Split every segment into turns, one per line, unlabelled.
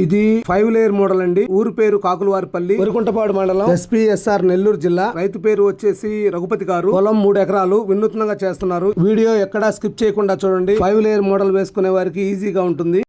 ఇది five layer model అండి. ఊరు పేరు కాకులవారిపల్లి. వరికుంటపాడు మండలం ఎస్పీఎస్ఆర్ నెల్లూరు జిల్లా. రైతు పేరు వచ్చేసి రఘుపతి గారు. పొలం మూడు ఎకరాలు వినూత్నంగా చేస్తున్నారు. వీడియో ఎక్కడా స్కిప్ చేయకుండా చూడండి. ఫైవ్ లేయర్ మోడల్ వేసుకునే వారికి ఈజీగా ఉంటుంది.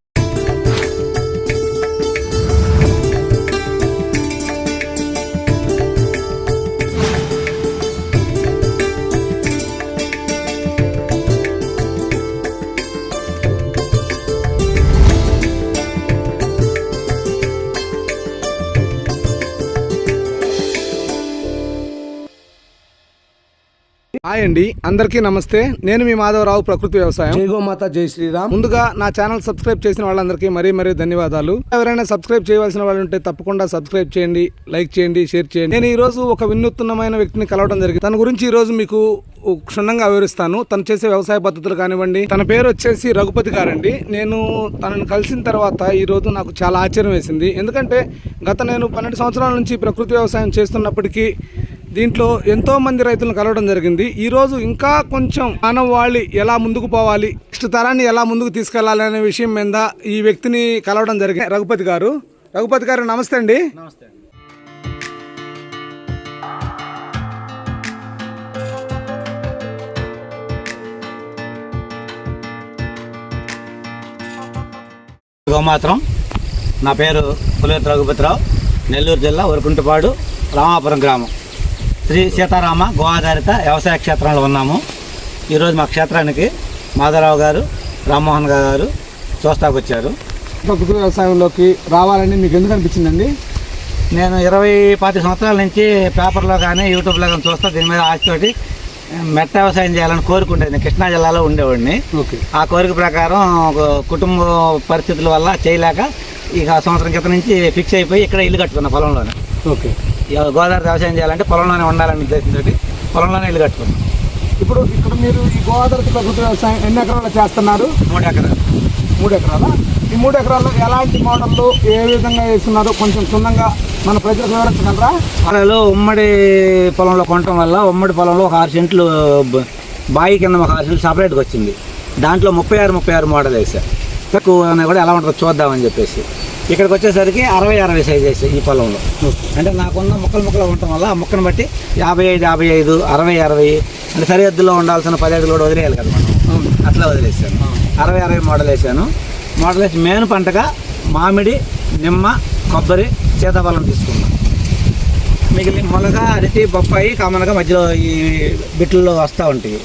హాయ్ అండి. అందరికీ నమస్తే. నేను మీ మాధవరావు ప్రకృతి వ్యవసాయం. జై గోమాత జై శ్రీరామ్. ముందుగా నా ఛానల్ సబ్స్క్రైబ్ చేసిన వాళ్ళందరికీ మరీ మరీ ధన్యవాదాలు. ఎవరైనా సబ్స్క్రైబ్ చేయవలసిన వాళ్ళు ఉంటే తప్పకుండా సబ్స్క్రైబ్ చేయండి లైక్ చేయండి షేర్ చేయండి. నేను ఈ రోజు ఒక వినూత్నమైన వ్యక్తిని కలవడం జరిగింది. తన గురించి ఈ రోజు మీకు క్షుణ్ణంగా వివరిస్తాను. తను చేసే వ్యవసాయ పద్ధతులు కానివ్వండి. తన పేరు వచ్చేసి రఘుపతి గారండి నేను తనను కలిసిన తర్వాత ఈ రోజు నాకు చాలా ఆశ్చర్యం వేసింది. ఎందుకంటే గత నేను పన్నెండు సంవత్సరాల నుంచి ప్రకృతి వ్యవసాయం చేస్తున్నప్పటికీ దీంట్లో ఎంతో మంది రైతులను కలవడం జరిగింది. ఈ రోజు ఇంకా కొంచెం మానవాళి ఎలా ముందుకు పోవాలి నెక్స్ట్ తరాన్ని ఎలా ముందుకు తీసుకెళ్ళాలి అనే విషయం మీద ఈ వ్యక్తిని కలవడం జరిగింది. రఘుపతి గారు. రఘుపతి గారు నమస్తే అండి.
గోమాత్రం నా పేరు పులివెత్తి రఘుపతిరావు నెల్లూరు జిల్లా వరకుంటపాడు రామాపురం గ్రామం. శ్రీ సీతారామ గో ఆధారిత వ్యవసాయ క్షేత్రంలో ఉన్నాము. ఈరోజు మా క్షేత్రానికి మాధవరావు గారు రామ్మోహన్ గారు చూస్తాకు వచ్చారు.
ప్రకృతి వ్యవసాయంలోకి రావాలని మీకు ఎందుకు అనిపించిందండి?
నేను ఇరవై పాతి సంవత్సరాల నుంచి పేపర్లో కానీ యూట్యూబ్లో కానీ చూస్తా దీని మీద ఆశతోటి మెట్ట వ్యవసాయం చేయాలని కోరుకుంటేది కృష్ణా జిల్లాలో ఉండేవాడిని.
ఓకే.
ఆ కోరిక ప్రకారం ఒక కుటుంబ పరిస్థితుల వల్ల చేయలేక ఇక సంవత్సరం క్రితం నుంచి ఫిక్స్ అయిపోయి ఇక్కడ ఇల్లు కట్టుకున్నా పొలంలోనే.
ఓకే.
గోదావరి వ్యవసాయం చేయాలంటే పొలంలోనే ఉండాలని ఉద్దేశంతో పొలంలోనే ఇల్లు కట్టుకున్నాం.
ఇప్పుడు ఇప్పుడు మీరు ఈ గోదావరి ప్రకృతి వ్యవసాయం ఎన్ని ఎకరాలు చేస్తున్నారు?
మూడు ఎకరాలు.
మూడు ఎకరాల? ఈ మూడు ఎకరాల్లో ఎలాంటి మోడళ్ళు ఏ విధంగా వేస్తున్నారు కొంచెం క్షుణ్ణంగా మన ప్రజలకు వివరించగలరా?
పొలాలు ఉమ్మడి పొలంలో కొనటం వల్ల ఉమ్మడి పొలంలో ఒక ఆరు సెంట్లు బ- బాయి కింద ఒక ఆరు సెంట్లు సపరేట్గా వచ్చింది. దాంట్లో ముప్పై ఆరు ముప్పై ఆరు మోడల్ వేసా తక్కువ కూడా ఎలా ఉంటుందో చూద్దామని చెప్పేసి. ఇక్కడికి వచ్చేసరికి అరవై అరవై సైజ్ ఈ పొలంలో. అంటే నాకున్న ముక్కలు ముక్కలు ఉండటం వల్ల ఆ ముక్కను బట్టి యాభై ఐదు యాభై ఐదు అరవై అరవై అంటే సరిహద్దులో ఉండాల్సిన పదిహేడులు కూడా వదిలేయాలి కదా మనం. అట్లా వదిలేసాను. అరవై అరవై మోడల్ వేసాను. మోడల్ వేసి మేను పంటగా మామిడి నిమ్మ కొబ్బరి సీతాఫలం తీసుకున్నాను. మిగిలిన మొలగ అరటి బొప్పాయి కామన్గా మధ్యలో ఈ బిట్లలో వస్తూ ఉంటాయి.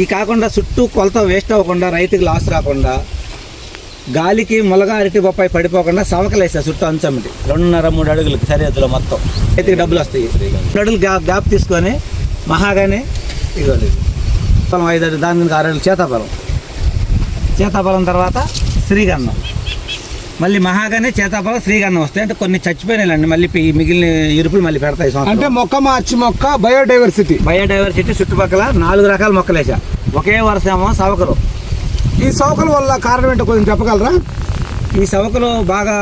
ఈ కాకుండా చుట్టూ కొలత వేస్ట్ అవ్వకుండా రైతుకి లాస్ రాకుండా గాలికి మొలగ అరటి బొప్పాయి పడిపోకుండా సవకలు వేస్తారు చుట్టూ అంచమిటి రెండున్నర మూడు అడుగులకి సరిహద్దులో మొత్తం. రైతుకి డబ్బులు వస్తాయి. రెండు అడుగులు గ్యాప్ గ్యాప్ తీసుకొని మహాగాని ఇదిగోండి పొలం ఐదు అడుగు దాని ఆరు అడుగులు చేతాఫలం. చేతాఫలం తర్వాత శ్రీగంధం మళ్ళీ మహాగానే చేతాఫలం శ్రీగంధం వస్తాయి. అంటే కొన్ని చచ్చిపోయినాయండి మళ్ళీ మిగిలిన ఇరుపులు మళ్ళీ పెడతాయి.
అంటే మొక్క మార్చి మొక్క బయోడైవర్సిటీ
బయోడైవర్సిటీ చుట్టుపక్కల నాలుగు రకాల మొక్కలు వేసా ఒకే వరుస ఏమో సవకలు
ఈ సౌకల వల్ల కారణం ఏంటో కొంచెం చెప్పగలరా?
ఈ సవకలు బాగా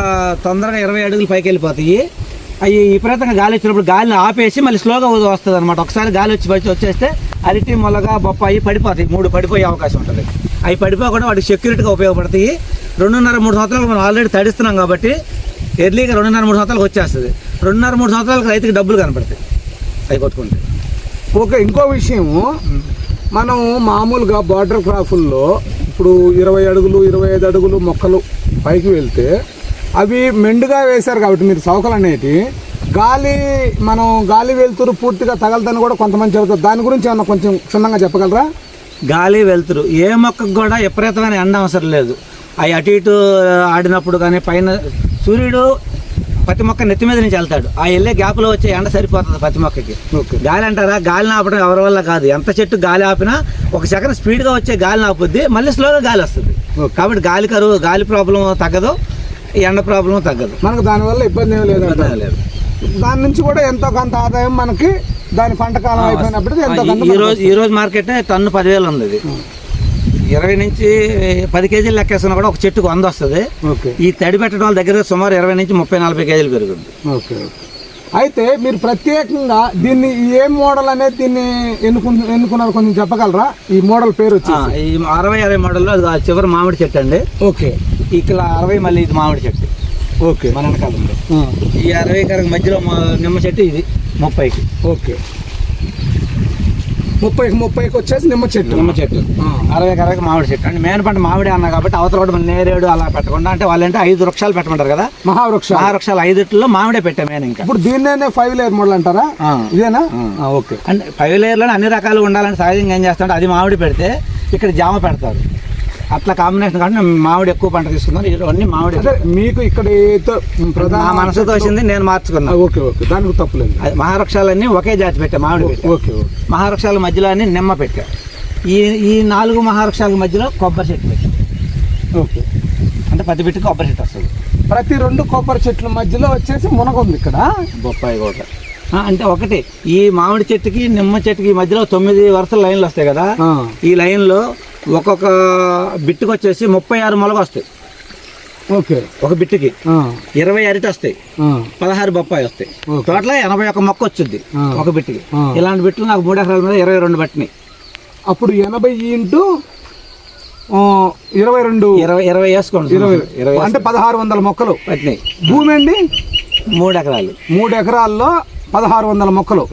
తొందరగా ఇరవై అడుగులు పైకి వెళ్ళిపోతాయి. అవి విపరీతంగా గాలి వచ్చినప్పుడు గాలిని ఆపేసి మళ్ళీ స్లోగా వస్తుంది అనమాట ఒకసారి గాలి వచ్చి వచ్చి వచ్చేస్తే అరటి మొలగ బొప్పాయి పడిపోతాయి. మూడు పడిపోయే అవకాశం ఉంటుంది. అవి పడిపోకుండా వాటికి సెక్యూరిటీగా ఉపయోగపడతాయి. రెండున్నర మూడు సంవత్సరాలు మనం ఆల్రెడీ తడిస్తున్నాం కాబట్టి ఎర్లీగా రెండున్నర మూడు సంవత్సరాలకు వచ్చేస్తుంది. రెండున్నర మూడు సంవత్సరాలకు రైతుకి డబ్బులు కనపడతాయి. అవి కొట్టుకుంటే.
ఓకే ఇంకో విషయము మనం మామూలుగా బార్డర్ క్రాఫుల్లో ఇప్పుడు ఇరవై అడుగులు ఇరవై ఐదు అడుగులు మొక్కలు పైకి వెళ్తే అవి మెండుగా వేశారు కాబట్టి మీరు సౌకలు అనేటి గాలి మనం గాలి వెళ్తురు పూర్తిగా తగలదని కూడా కొంతమంది చెబుతారు. దాని గురించి ఏమన్నా కొంచెం క్షుణ్ణంగా చెప్పగలరా?
గాలి వెళ్తురు ఏ మొక్కకు కూడా విపరీతమైన ఎండ అవసరం లేదు. అవి అటు ఇటు ఆడినప్పుడు కానీ పైన సూర్యుడు ప్రతి మొక్క నెత్తి మీద నుంచి వెళ్తాడు. ఆ వెళ్ళే గ్యాప్లో వచ్చే ఎండ సరిపోతుంది ప్రతి మొక్కకి. గాలి అంటారా? గాలిని ఆపడం ఎవరి వల్ల కాదు. ఎంత చెట్టు గాలి ఆపినా ఒక సెకండ్ స్పీడ్గా వచ్చే గాలిని ఆపుద్ది మళ్ళీ స్లోగా గాలి వస్తుంది. కాబట్టి గాలి కరువు గాలి ప్రాబ్లం తగ్గదు ఎండ ప్రాబ్లం తగ్గదు.
మనకు దానివల్ల ఇబ్బంది ఏమి లేదు
లేదు.
దాని నుంచి కూడా ఎంతో కొంత ఆదాయం మనకి దాని పంట కాలం అయిపోయినప్పటికీ ఎంతో
ఈ రోజు ఈ రోజు మార్కెట్ టన్ను పదివేలు ఉంది ఇరవై నుంచి పది కేజీలు లెక్కేస్తున్నా కూడా ఒక చెట్టుకు వంద వస్తుంది.
ఓకే.
ఈ తడి పెట్టడం వల్ల దగ్గర సుమారు ఇరవై నుంచి ముప్పై నలభై కేజీలు పెరుగుతుంది
ఓకే ఓకే. అయితే మీరు ప్రత్యేకంగా దీన్ని ఏ మోడల్ అనేది దీన్ని ఎన్నుకు ఎన్నుకున్నారు కొంచెం చెప్పగలరా? ఈ మోడల్ పేరు వచ్చి
ఈ అరవై అరవై మోడల్లో అది చివరి మామిడి చెట్టు అండి.
ఓకే.
ఇక్కడ అరవై మళ్ళీ ఇది మామిడి చెట్టు.
ఓకే.
మన
ఆ,
ఈ అరవై ఎకరాల మధ్యలో నిమ్మ చెట్టు ఇది ముప్పైకి.
ఓకే. ముప్పైకి ముప్పైకి వచ్చేసి నిమ్మ చెట్టు.
నిమ్మ చెట్టు. అరవై ఎకరాలకి మామిడి చెట్టు. అంటే మెయిన్ పంట మామిడి అన్నా కాబట్టి అవతల కూడా మన నేరేడు అలా పెట్టకుండా అంటే వాళ్ళంటే ఐదు వృక్షాలు పెట్టమంటారు కదా?
మహావృక్ష
ఆ వృక్షాలు ఐదుట్లో మామిడే పెట్టాం మెయిన్ ఇంకా.
ఇప్పుడు దీన్నే ఫైవ్ లేయర్ మోడల్ అంటారా. ఇదేనా? ఓకే.
అంటే ఫైవ్ లేయర్లో అన్ని రకాలు ఉండాలని సహజంగా ఏం చేస్తామంటే అది మామిడి పెడితే ఇక్కడ జామ పెడతారు. అట్లా కాంబినేషన్ మేము మామిడి ఎక్కువ పంట తీసుకున్నాం ఇవన్నీ మామిడి.
అదే మీకు ఇక్కడ ప్రధాన
మనసుతో వచ్చింది నేను మార్చుకున్నా.
ఆ, ఓకే ఓకే. దానికి తప్పులేదు.
అది మహావృక్షాలన్నీ ఒకే జాతి పెట్టా మామిడి
ఓకే ఓకే
మహావృక్షాల మధ్యలో అన్ని నిమ్మ పెట్టా. ఈ ఈ నాలుగు మహావృక్షాల మధ్యలో కొబ్బరి చెట్టు పెట్టా.
ఓకే.
అంటే పది పెట్టి కొబ్బరి చెట్టు వస్తుంది.
ప్రతి రెండు కొబ్బరి చెట్ల మధ్యలో వచ్చేసి మునగ ఉంది ఇక్కడ.
బొప్పాయి కూడా అంటే ఒకటి ఈ మామిడి చెట్టుకి నిమ్మ చెట్టుకి మధ్యలో తొమ్మిది వరుసల లైన్లు వస్తాయి కదా. ఈ లైన్లో ఒక్కొక్క బిట్టుకు వచ్చేసి ముప్పై ఆరు మొలక వస్తాయి
ఓకే.
ఒక బిట్టుకి ఇరవై అరటి వస్తాయి పదహారు బొప్పాయి వస్తాయి. టోటల్ ఎనభై ఒక మొక్క వచ్చింది. ఒక బిట్టుకి. ఇలాంటి బిట్లు నాకు మూడు ఎకరాల మీద ఇరవై రెండు పట్టినాయి.
అప్పుడు ఎనభై ఇంటూ ఇరవై రెండు.
ఇరవై ఇరవై వేసుకోండి.
ఇరవై.
ఇరవై
అంటే పదహారు వందల మొక్కలు.
పట్టినాయి.
భూమి అండి
మూడు ఎకరాలు.
మూడు ఎకరాల్లో పదహారు వందల మొక్కలు.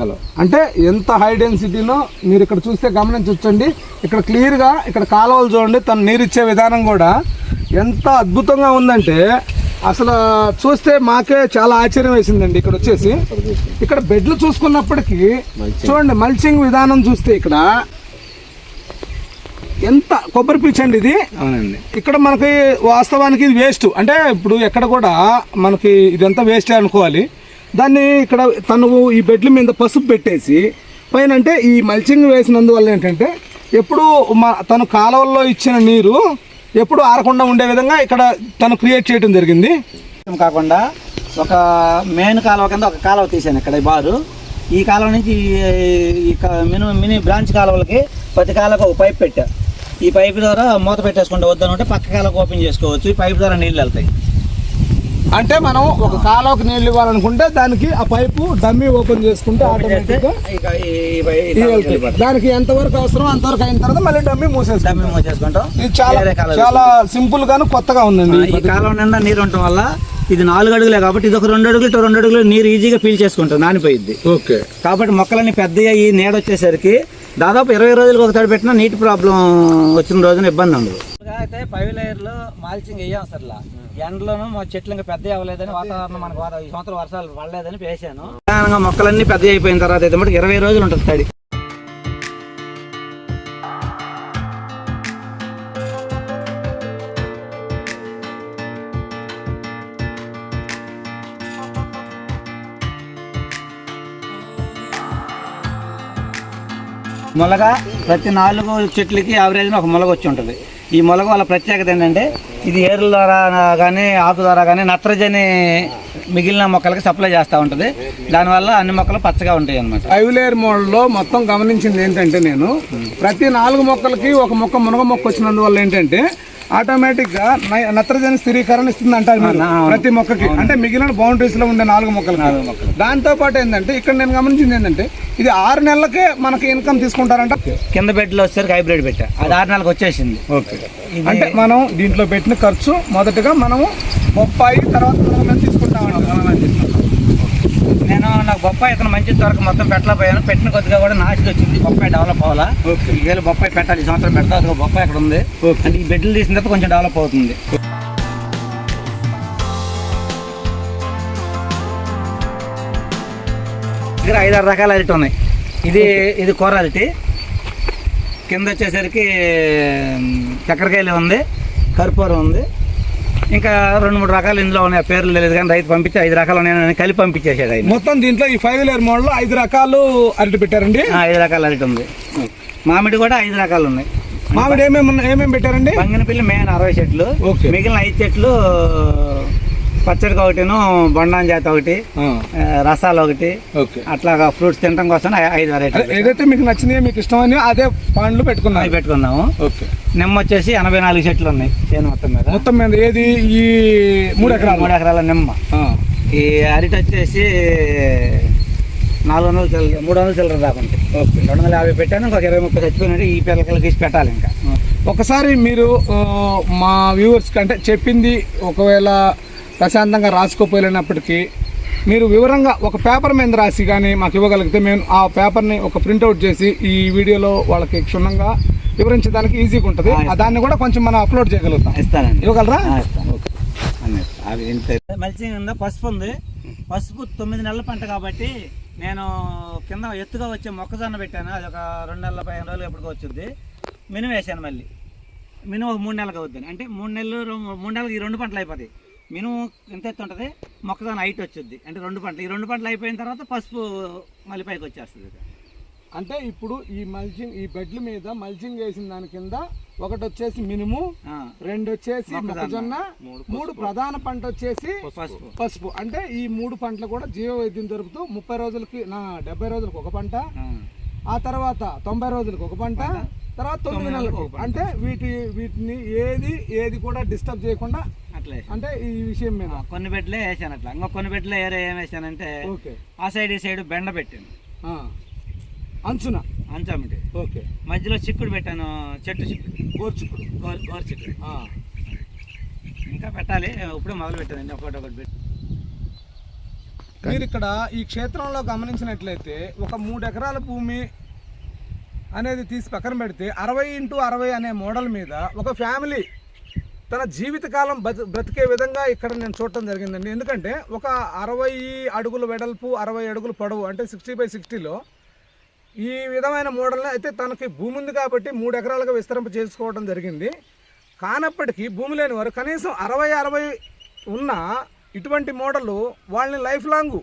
అంటే ఎంత హై డెన్సిటీనో మీరు ఇక్కడ చూస్తే గమనించవచ్చండి ఇక్కడ క్లియర్గా ఇక్కడ కాలువలు చూడండి. తను నీరు ఇచ్చే విధానం కూడా ఎంత అద్భుతంగా ఉందంటే అసలు చూస్తే మాకే చాలా ఆశ్చర్యం వేసిందండి ఇక్కడ వచ్చేసి. ఇక్కడ బెడ్లు చూసుకున్నప్పటికీ చూడండి మల్చింగ్ విధానం చూస్తే ఇక్కడ ఎంత కొబ్బరి పీచ్ అండి ఇది.
అవునండి.
ఇక్కడ మనకి వాస్తవానికి ఇది వేస్ట్ అంటే ఇప్పుడు ఎక్కడ కూడా మనకి ఇదంతా వేస్ట్ అనుకోవాలి. దాన్ని ఇక్కడ తను ఈ బెడ్ల మీద పసుపు పెట్టేసి పైన అంటే ఈ మల్చింగ్ వేసినందువల్ల ఏంటంటే ఎప్పుడు మా తను కాలువల్లో ఇచ్చిన నీరు ఎప్పుడు ఆరకుండా ఉండే విధంగా ఇక్కడ తను క్రియేట్ చేయడం జరిగింది.
కాకుండా ఒక మెయిన్ కాలువ కింద ఒక కాలువ తీసాను ఇక్కడ ఈ బారు. ఈ కాలువ నుంచి ఈ- మినీ మినీ బ్రాంచ్ కాలువలకి ప్రతి కాలకు ఒక పైప్ పెట్టా. ఈ పైప్ ద్వారా మూత పెట్టేసుకుంటే వద్దనుంటే పక్క కాలకు ఓపెన్ చేసుకోవచ్చు. ఈ పైప్ ద్వారా నీళ్ళు వెళ్తాయి.
అంటే మనం ఒక కాలువకి నీళ్ళు ఇవ్వాలనుకుంటే దానికి ఆ పైపు డమ్మీ ఓపెన్ చేసుకుంటే ఆటోమేటిక్గా. దానికి ఎంతవరకు అవసరం అంతవరకు అయిన తర్వాత మళ్ళీ డమ్మీ
మూసేసుకుంటాం
ఇది చాలా చాలా సింపుల్ గాను కొత్తగా ఉందండి
ఈ కాలువ నిండా నీరు ఉండటం వల్ల ఇది నాలుగు అడుగులే కాబట్టి ఇది ఒక రెండు అడుగులు ఇటు రెండు అడుగులు నీరు ఈజీగా పీల్ చేసుకుంటుంది నానిపోయిద్ది
ఓకే
కాబట్టి మొక్కలన్నీ పెద్దగా ఈ నీడ వచ్చేసరికి దాదాపు ఇరవై రోజులకు ఒక తడి పెట్టినా నీటి ప్రాబ్లం వచ్చిన రోజున ఇబ్బంది ఉండదు అయితే పైవ్ లేయర్లో మాల్చింగ్ వేయం అసలు. ఎండలోనూ మా చెట్లు ఇంకా పెద్ద అవ్వలేదని వాతావరణం మనకు ఈ సంవత్సరం వర్షాలు పడలేదని వేసాను. ప్రధానంగా మొక్కలన్నీ పెద్ద అయిపోయిన తర్వాత అయితే మటుకు ఇరవై రోజులు ఉంటుంది తడి. మొలగ ప్రతి నాలుగు చెట్లకి యావరేజ్న ఒక మొలగ వచ్చి ఉంటుంది. ఈ మొలగ వల్ల ప్రత్యేకత ఏంటంటే ఇది ఏరుల ద్వారా కానీ ఆకు ద్వారా కానీ నత్రజని మిగిలిన మొక్కలకి సప్లై చేస్తూ ఉంటుంది. దానివల్ల అన్ని మొక్కలు పచ్చగా ఉంటాయి అన్నమాట.
ఫైవ్ లేయర్ మోడల్లో మొత్తం గమనించింది ఏంటంటే నేను ప్రతి నాలుగు మొక్కలకి ఒక మొక్క మునగ మొక్క వచ్చినందువల్ల ఏంటంటే ఆటోమేటిక్గా నై- నత్రజని స్థిరీకరణ ఇస్తుంది అంటారు. ప్రతి మొక్కకి. అంటే మిగిలిన బౌండరీస్లో ఉండే నాలుగు మొక్కలు దాంతో పాటు ఏంటంటే ఇక్కడ నేను గమనించింది ఏంటంటే ఇది ఆరు నెలలకే మనకి ఇన్కమ్ తీసుకుంటారంట.
కింద బెడ్లో వచ్చేసరికి హైబ్రిడ్ పెట్టా. అది ఆరు నెలలకు వచ్చేసింది.
ఓకే. అంటే మనం దీంట్లో పెట్టిన ఖర్చు మొదటగా మనము బొప్పాయి తర్వాత తీసుకుంటామండి
నాకు బొప్పాయి ఇతను మంచి వరకు మొత్తం పెట్టలేకపోయాను. పెట్టిన కొద్దిగా కూడా నాశనం వచ్చింది. బొప్పాయి డెవలప్ అవ్వాలా. ఈవేళ బొప్పాయి పెట్టాలి ఈ సంవత్సరం పెడతా అసలు బొప్పాయి అక్కడ ఉంది. అంటే ఈ బెడ్లు తీసిన తర్వాత కొంచెం డెవలప్ అవుతుంది. దగ్గర ఐదారు రకాల అరటి ఉన్నాయి. ఇది ఇది కూర అరటి. కింద వచ్చేసరికి చక్కెరకాయలు ఉంది కర్పూరం ఉంది. ఇంకా రెండు మూడు రకాలు ఇందులో ఉన్నాయి. ఆ పేర్లు తెలియదు కానీ రైతు పంపించి ఐదు రకాలు ఉన్నాయని కలిపి పంపించేసాడు ఆయన.
మొత్తం దీంట్లో ఈ ఫైవ్ లేయర్ మోడల్ ఐదు రకాలు అరటి పెట్టారండి?
ఐదు రకాల అరటి ఉంది. మామిడి కూడా ఐదు రకాలు ఉన్నాయి.
మామిడి ఏమేమి ఉన్నాయి- ఏమేమి పెట్టారండి?
బంగినపిల్లి మెయిన్ అరవై చెట్లు. మిగిలిన ఐదు చెట్లు పచ్చడికి ఒకటిను బొండాన్ జాతి ఒకటి రసాలు ఒకటి
ఓకే.
అట్లా ఫ్రూట్స్ తినడం కోసం ఐదు
అదే
వెరైటీలు
ఏదైతే మీకు నచ్చినాయో మీకు ఇష్టమని అదే పండ్లు
అవి
పెట్టుకున్నాయి
పెట్టుకున్నాము.
ఓకే.
నిమ్మ వచ్చేసి ఎనభై నాలుగు చెట్లు ఉన్నాయి చేను మొత్తం మీద.
మొత్తం మీద ఏది? ఈ మూడు ఎకరాలు.
మూడు ఎకరాల నిమ్మ. ఈ అరటి వచ్చేసి నాలుగు వందలు చిల్లర మూడు వందలు చిల్లర దాకా ఉంటాయి.
ఓకే.
రెండు వందల యాభై పెట్టాను ఇంకొక ఇరవై ముప్పై చచ్చిపోయినట్టు ఈ పిల్లలకి తీసి పెట్టాలి ఇంకా.
ఒకసారి మీరు మా వ్యూవర్స్ కంటే చెప్పింది ఒకవేళ ప్రశాంతంగా రాసుకోపోలేనప్పటికీ మీరు వివరంగా ఒక పేపర్ మీద రాసి కానీ మాకు ఇవ్వగలిగితే మేము ఆ పేపర్ని ఒక ప్రింట్అవుట్ చేసి ఈ వీడియోలో వాళ్ళకి క్షుణ్ణంగా వివరించడానికి ఈజీగా ఉంటుంది. ఆ దాన్ని కూడా కొంచెం మనం అప్లోడ్ చేయగలుగుతాం.
ఇస్తానండి.
ఇవ్వగలరా?
మల్చింగ్ ఉందా? పసుపు ఉంది. పసుపు తొమ్మిది నెలల పంట కాబట్టి నేను కింద ఎత్తుగా వచ్చే మొక్కజొన్న పెట్టాను. అది ఒక రెండు నెలల పదిహేను రోజులు ఎప్పటికో వచ్చింది. మినుము వేసాను మళ్ళీ. మినుము ఒక మూడు నెలలకు అవుతుంది అంటే మూడు నెలలు మూడు నెలలకు ఈ రెండు పంటలు అయిపోతాయి. మినుము ఎంత ఎత్తు ఉంటుంది? మొక్కజొన్న హైట్ వచ్చింది అంటే రెండు పంటలు. ఈ రెండు పంటలు అయిపోయిన తర్వాత పసుపు మళ్ళీ పైకి వచ్చేస్తుంది.
అంటే ఇప్పుడు ఈ మల్చింగ్ ఈ బెడ్ల మీద మల్చింగ్ వేసిన దాని కింద ఒకటి వచ్చేసి మినుము రెండు వచ్చేసి మొక్కజొన్న. మూడు ప్రధాన పంట వచ్చేసి
పసుపు.
పసుపు. అంటే ఈ మూడు పంటలు కూడా జీవ వైద్యం దొరుకుతూ ముప్పై రోజులకి నా డెబ్బై రోజులకు ఒక పంట
ఆ.
తర్వాత తొంభై రోజులకు ఒక పంట తర్వాత తొమ్మిది నెలలకు అంటే వీటి వీటిని ఏది ఏది కూడా డిస్టర్బ్ చేయకుండా. అంటే ఈ విషయం మీద.
కొన్ని బెడ్లే వేసాను అట్లా. ఇంకా కొన్ని బెడ్లే ఏరే ఏం వేసానంటే
ఓకే.
ఆ సైడ్ ఈ సైడ్ బెండ పెట్టాను.
అంచున?
అంచమిటి
ఓకే.
మధ్యలో చిక్కుడు పెట్టాను చెట్టు చిక్కుడు.
గోర్చుకుడు
గోర్ గోరు చిక్కుడు.
ఆ.
ఇంకా పెట్టాలి. ఇప్పుడే మొదలు పెట్టానండి ఒకటి ఒకటి పెట్టి.
మీరు ఇక్కడ ఈ క్షేత్రంలో గమనించినట్లయితే ఒక మూడు ఎకరాల భూమి అనేది తీసి పక్కన పెడితే అరవై ఇంటూ అరవై అనే మోడల్ మీద ఒక ఫ్యామిలీ తన జీవితకాలం బతు బ్రతికే విధంగా ఇక్కడ నేను చూడటం జరిగిందండి. ఎందుకంటే ఒక అరవై అడుగుల వెడల్పు అరవై అడుగులు పొడవు అంటే సిక్స్టీ బై సిక్స్టీలో ఈ విధమైన మోడల్ని అయితే తనకి భూమి ఉంది కాబట్టి మూడు ఎకరాలుగా విస్తరింప చేసుకోవడం జరిగింది. కానప్పటికీ భూమి లేని వారు కనీసం అరవై అరవై ఉన్న ఇటువంటి మోడల్ వాళ్ళని లైఫ్ లాంగ్.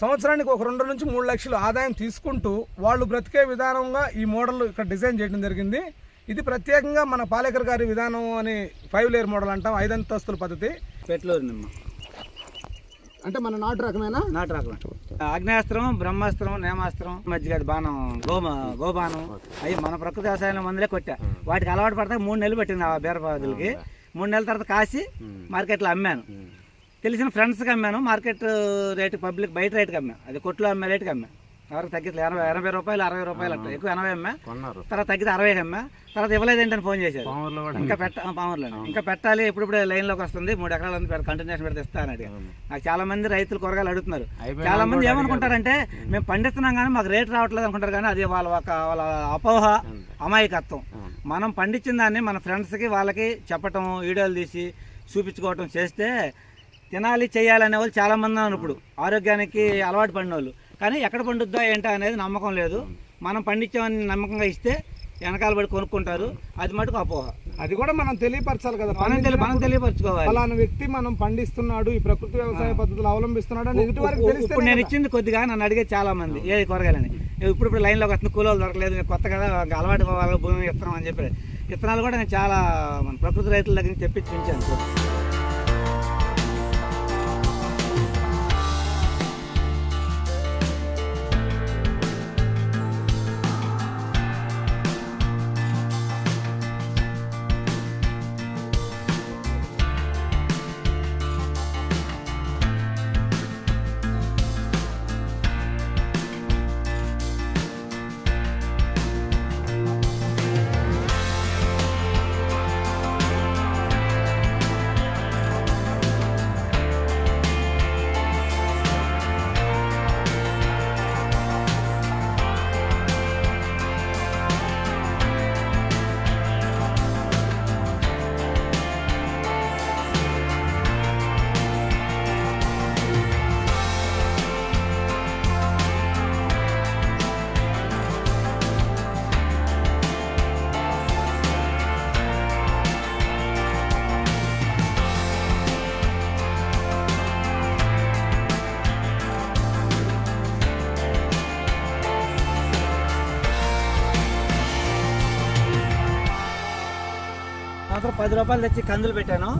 సంవత్సరానికి ఒక రెండు నుంచి మూడు లక్షలు ఆదాయం తీసుకుంటూ వాళ్ళు బ్రతికే విధానంగా ఈ మోడల్ ఇక్కడ డిజైన్ చేయడం జరిగింది. ఇది ప్రత్యేకంగా మన పాలేకర్ గారి విధానం అని ఫైవ్ లేయర్ మోడల్ అంటాం ఐదంతస్తుల పద్ధతి.
పెట్లూరు నిమ్మ
అంటే మన నాటు రకమేనా?
నాటు రకం ఆగ్నేయాస్త్రం బ్రహ్మాస్త్రం నేమాస్త్రం మధ్య బాణం గోమ గోబాణం అవి మన ప్రకృతి వ్యవసాయంలో మందులే కొట్టా. వాటికి అలవాటు పడతా మూడు నెలలు పెట్టింది ఆ బీరపాదులకి. మూడు నెలల తర్వాత కాసి మార్కెట్లో అమ్మాను. తెలిసిన ఫ్రెండ్స్కి అమ్మాను. మార్కెట్ రేటు పబ్లిక్ బయట రేటుకి అమ్మా. అది కొట్లో అమ్మే రేటుకి అమ్మా. ఎవరికి తగ్గితే ఎనభై ఎనభై రూపాయలు అరవై రూపాయలు అట్లా. ఎక్కువ ఎనభై అమ్మా. తర్వాత తగ్గితే అరవై అమ్మా. తర్వాత ఇవ్వలేదేంటని ఫోన్ చేశారు. ఇంకా పెట్ట పామర్లో ఇంకా పెట్టాలి. ఇప్పుడిప్పుడే లైన్లోకి వస్తుంది. మూడు ఎకరాల ఉంది కంటిన్యూషన్ పెడితే ఇస్తాను అడిగా నాకు చాలా మంది రైతులు కూరగాయలు అడుగుతున్నారు. చాలా మంది ఏమనుకుంటారంటే మేము పండిస్తున్నాం కానీ మాకు రేట్ రావట్లేదు అనుకుంటారు కానీ అది వాళ్ళ ఒక వాళ్ళ అపోహ అమాయకత్వం. మనం పండించిన దాన్ని మన ఫ్రెండ్స్కి వాళ్ళకి చెప్పటం వీడియోలు తీసి చూపించుకోవటం చేస్తే తినాలి చేయాలనే వాళ్ళు చాలా మంది ఉన్నారు ఇప్పుడు. ఆరోగ్యానికి అలవాటు పడిన వాళ్ళు కానీ ఎక్కడ పండుద్దా ఏంటా అనేది నమ్మకం లేదు. మనం పండించామని నమ్మకంగా ఇస్తే వెనకాల పడి కొనుక్కుంటారు. అది మటుకు అపోహ.
అది కూడా మనం తెలియపరచాలి కదా.
మనం మనం తెలియపరచుకోవాలి.
ఫలానా వ్యక్తి మనం పండిస్తున్నాడు ఈ ప్రకృతి వ్యవసాయ పద్ధతులు అవలంబిస్తున్నాడు
ఇప్పుడు నేను ఇచ్చింది కొద్దిగా నన్ను అడిగే చాలా మంది ఏ కూరగాయలని. ఇప్పుడు ఇప్పుడు లైన్లోకి వస్తుంది కూలీలు దొరకలేదు నేను కొత్త కదా అలవాటు భూమి ఇస్తున్నాం అని చెప్పి. విత్తనాలు కూడా నేను చాలా మన ప్రకృతి రైతుల దగ్గర నుంచి తెప్పించి ఉంచాను. మాత్రం పది రూపాయలు తెచ్చి కందులు పెట్టాను.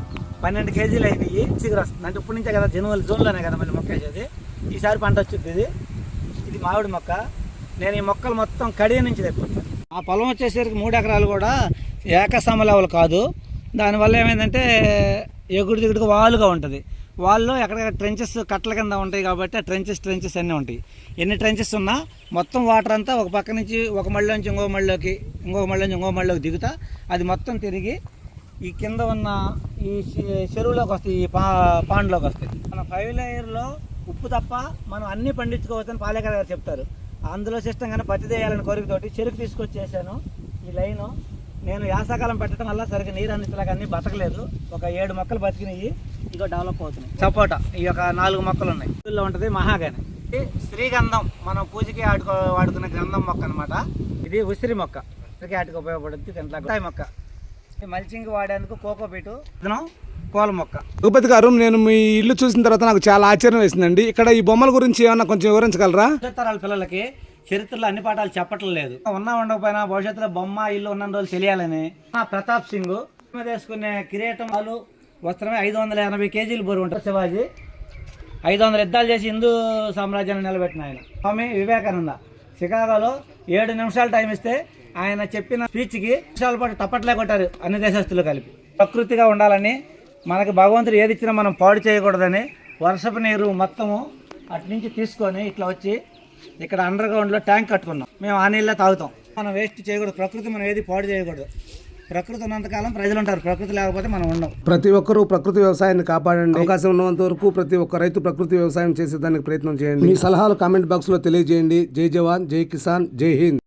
పన్నెండు కేజీలు అయినాయి చిగురు వస్తుంది. అంటే ఇప్పుడు నుంచే కదా జనవరి జూన్లోనే కదా మళ్ళీ మొక్క వేసేది. ఈసారి పంట వచ్చింది ఇది. ఇది మామిడి మొక్క. నేను ఈ మొక్కలు మొత్తం కడియ నుంచి తెప్పుతాను ఆ పొలం వచ్చేసరికి మూడు ఎకరాలు కూడా ఏకసమ లెవెల్ కాదు. దానివల్ల ఏమైందంటే ఎగుడు దిగుడుగా వాలుగా ఉంటుంది. వాళ్ళు ఎక్కడెక్కడ ట్రెంచెస్ కట్టల కింద ఉంటాయి కాబట్టి ఆ ట్రెంచెస్ ట్రెంచెస్ అన్నీ ఉంటాయి. ఎన్ని ట్రెంచెస్ ఉన్నా మొత్తం వాటర్ అంతా ఒక పక్క నుంచి ఒక మళ్ళీ నుంచి ఇంకో మళ్ళీలోకి ఇంకో మళ్ళీ నుంచి ఇంకో మళ్ళీలోకి దిగుతా. అది మొత్తం తిరిగి ఈ కింద ఉన్న ఈ చె- చెరువులోకి వస్తాయి ఈ పా పాండ్లోకి వస్తాయి. మన ఫైవ్ లేయర్లో ఉప్పు తప్ప మనం అన్నీ పండించుకోవచ్చని పాలేకర్ గారు చెప్తారు. అందులో సిస్టమ్ కానీ పత్తి చేయాలని కోరికతోటి చెరుకు తీసుకొచ్చేసాను. ఈ లైను నేను యాసాకాలం పెట్టడం వల్ల సరిగ్గా నీరు అందించలేక అన్ని బతకలేదు. ఒక ఏడు మొక్కలు బతికినాయి. ఇక డెవలప్ అవుతున్నాయి. సపోటా ఈ యొక్క నాలుగు మొక్కలు ఉన్నాయి ఇందులో ఉంటుంది మహాగాని. ఇది శ్రీగంధం మనం పూజకి ఆడుకో వాడుకునే గంధం మొక్క అన్నమాట. ఇది ఉసిరి మొక్క. ఉసిరికి ఆటికి ఉపయోగపడుతుంది దీంట్లో మొక్క. మల్చింగ్ వాడేందుకు కోకోపీటు ఇదను పూల మొక్క.
రఘుపతి గారు నేను మీ ఇల్లు చూసిన తర్వాత నాకు చాలా ఆశ్చర్యం వేసిందండి. ఇక్కడ ఈ బొమ్మల గురించి ఏమన్నా కొంచెం వివరించగలరా?
తరాల పిల్లలకి చరిత్రలో అన్ని పాఠాలు చెప్పటం లేదు. ఉన్నా ఉండకపోయినా భవిష్యత్తులో బొమ్మ ఇల్లు ఉన్న రోజులు తెలియాలని. ఆ ప్రతాప్ సింగ్ వేసుకునే కిరీటం వాళ్ళు వస్త్రమే ఐదు వందల ఎనభై కేజీలు బరువు ఉంటారు శివాజీ. ఐదు వందల యుద్ధాలు చేసి హిందూ సామ్రాజ్యాన్ని నిలబెట్టిన ఆయన. స్వామి వివేకానంద. చికాగోలో ఏడు నిమిషాలు టైం ఇస్తే ఆయన చెప్పిన స్పీచ్కి విషయాల పాటు తప్పట్లే కొట్టారు అన్ని దేశస్తులు కలిపి. ప్రకృతిగా ఉండాలని మనకి భగవంతుడు ఏది ఇచ్చినా మనం పాడు చేయకూడదని వర్షపు నీరు మొత్తము అటు నుంచి తీసుకొని ఇట్లా వచ్చి ఇక్కడ అండర్ గ్రౌండ్లో ట్యాంక్ కట్టుకున్నాం. మేము ఆ నీళ్ళే తాగుతాం. మనం వేస్ట్ చేయకూడదు. ప్రకృతి మనం ఏది పాడు చేయకూడదు. ప్రకృతి ఉన్నంతకాలం ప్రజలు ఉంటారు. ప్రకృతి లేకపోతే మనం ఉండం.
ప్రతి ఒక్కరూ ప్రకృతి వ్యవసాయాన్ని కాపాడండి. అవకాశం ఉన్నంత వరకు ప్రతి ఒక్క రైతు ప్రకృతి వ్యవసాయం చేసేదానికి ప్రయత్నం చేయండి. మీ సలహాలు కామెంట్ బాక్స్లో తెలియజేయండి. జై జవాన్ జై కిసాన్ జై హింద్.